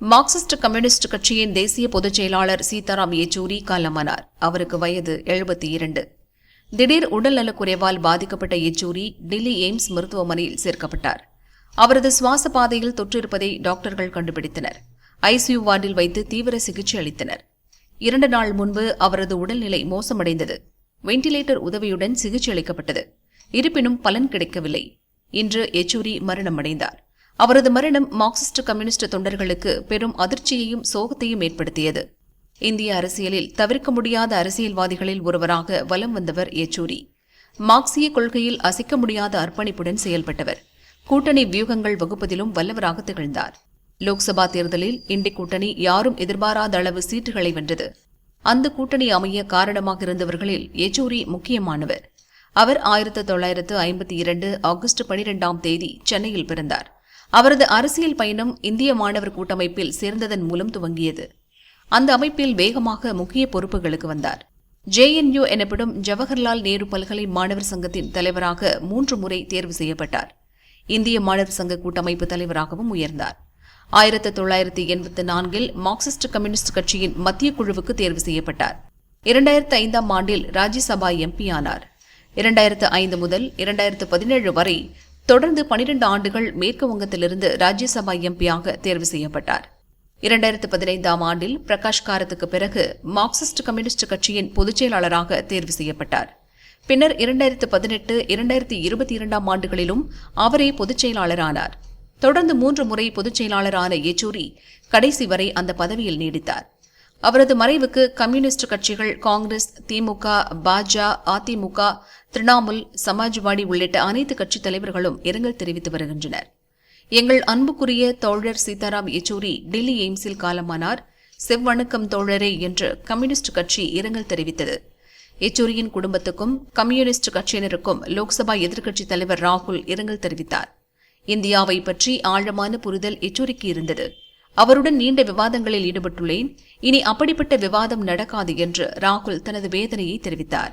Marxist communist கட்சியின் தேசிய பொதுச் செயலாளர் சீதாராம் யெச்சூரி காலமானார். அவருக்கு வயது எழுபத்தி இரண்டு. திடீர் உடல்நலக்குறைவால் பாதிக்கப்பட்ட யெச்சூரி டெல்லி எய்ம்ஸ் மருத்துவமனையில் சேர்க்கப்பட்டார். அவரது சுவாச பாதையில் தொற்றிருப்பதை டாக்டர்கள் கண்டுபிடித்தனர். ஐசியூ வார்டில் வைத்து தீவிர சிகிச்சை அளித்தனர். இரண்டு நாள் முன்பு அவரது உடல்நிலை மோசமடைந்தது. வெண்டிலேட்டர் உதவியுடன் சிகிச்சை அளிக்கப்பட்டது. இருப்பினும் பலன் கிடைக்கவில்லை. இன்று யெச்சூரி மரணமடைந்தார். அவரது மரணம் மார்க்சிஸ்ட் கம்யூனிஸ்ட் தொண்டர்களுக்கு பெரும் அதிர்ச்சியையும் சோகத்தையும் ஏற்படுத்தியது. இந்திய அரசியலில் தவிர்க்க முடியாத அரசியல்வாதிகளில் ஒருவராக வலம் வந்தவர் யெச்சூரி. மார்க்சிய கொள்கையில் அசைக்க முடியாத அர்ப்பணிப்புடன் செயல்பட்டவர். கூட்டணி வியூகங்கள் வகுப்பதிலும் வல்லவராக திகழ்ந்தார். லோக்சபா தேர்தலில் இண்டி கூட்டணி யாரும் எதிர்பாராத அளவு சீட்டுகளை வென்றது. அந்த கூட்டணி அமைய காரணமாக இருந்தவர்களில் யெச்சூரி முக்கியமானவர். அவர் ஆயிரத்து தொள்ளாயிரத்து ஐம்பத்தி இரண்டு ஆகஸ்ட் பனிரெண்டாம் தேதி சென்னையில் பிறந்தார். அவரது அரசியல் பயணம் இந்திய மாணவர் கூட்டமைப்பில் சேர்ந்ததன் மூலம் துவங்கியது. அந்த அமைப்பில் வேகமாக முக்கிய பொறுப்புகளுக்கு வந்தார். ஜேஎன்யூ எனப்படும் ஜவஹர்லால் நேரு பல்கலை மாணவர் சங்கத்தின் தலைவராக மூன்று முறை தேர்வு செய்யப்பட்டார். இந்திய மாணவர் சங்க கூட்டமைப்பு தலைவராகவும் உயர்ந்தார். ஆயிரத்து தொள்ளாயிரத்தி எண்பத்தி நான்கில் மார்க்சிஸ்ட் கம்யூனிஸ்ட் கட்சியின் மத்திய குழுவுக்கு தேர்வு செய்யப்பட்டார். இரண்டாயிரத்து ஐந்தாம் ஆண்டில் ராஜ்யசபா எம்பி ஆனார். இரண்டாயிரத்து ஐந்து முதல் இரண்டாயிரத்து பதினேழு வரை தொடர்ந்து பனிரெண்டு ஆண்டுகள் மேற்கு வங்கத்திலிருந்து ராஜ்யசபா எம்பியாக தேர்வு செய்யப்பட்டார். இரண்டாயிரத்து பதினைந்தாம் ஆண்டில் பிரகாஷ் காரத்துக்கு பிறகு மார்க்சிஸ்ட் கம்யூனிஸ்ட் கட்சியின் பொதுச் செயலாளராக தேர்வு செய்யப்பட்டார். பின்னர் இரண்டாயிரத்து பதினெட்டு இரண்டாயிரத்தி இருபத்தி இரண்டாம் ஆண்டுகளிலும் அவரே பொதுச் செயலாளரானார். தொடர்ந்து மூன்று முறை பொதுச் செயலாளரான யெச்சூரி கடைசி வரை அந்த பதவியில் நீடித்தார். அவரது மறைவுக்கு கம்யூனிஸ்ட் கட்சிகள் காங்கிரஸ் திமுக பாஜ அதிமுக திரிணாமுல் சமாஜ்வாடி உள்ளிட்ட அனைத்து கட்சித் தலைவர்களும் இரங்கல் தெரிவித்து வருகின்றனர். எங்கள் அன்புக்குரிய தோழர் சீதாராம் யெச்சூரி டெல்லி எய்ம்ஸில் காலமானார். செவ்வணக்கம் தோழரே என்று கம்யூனிஸ்ட் கட்சி இரங்கல் தெரிவித்தது. யெச்சூரியின் குடும்பத்துக்கும் கம்யூனிஸ்ட் கட்சியினருக்கும் லோக்சபா எதிர்க்கட்சித் தலைவர் ராகுல் இரங்கல் தெரிவித்தார். இந்தியாவை பற்றி ஆழமான புரிதல் யெச்சூரிக்கு இருந்தது. அவருடன் நீண்ட விவாதங்களில் ஈடுபட்டுள்ளேன். இனி அப்படிப்பட்ட விவாதம் நடக்காது என்று ராகுல் தனது வேதனையை தெரிவித்தார்.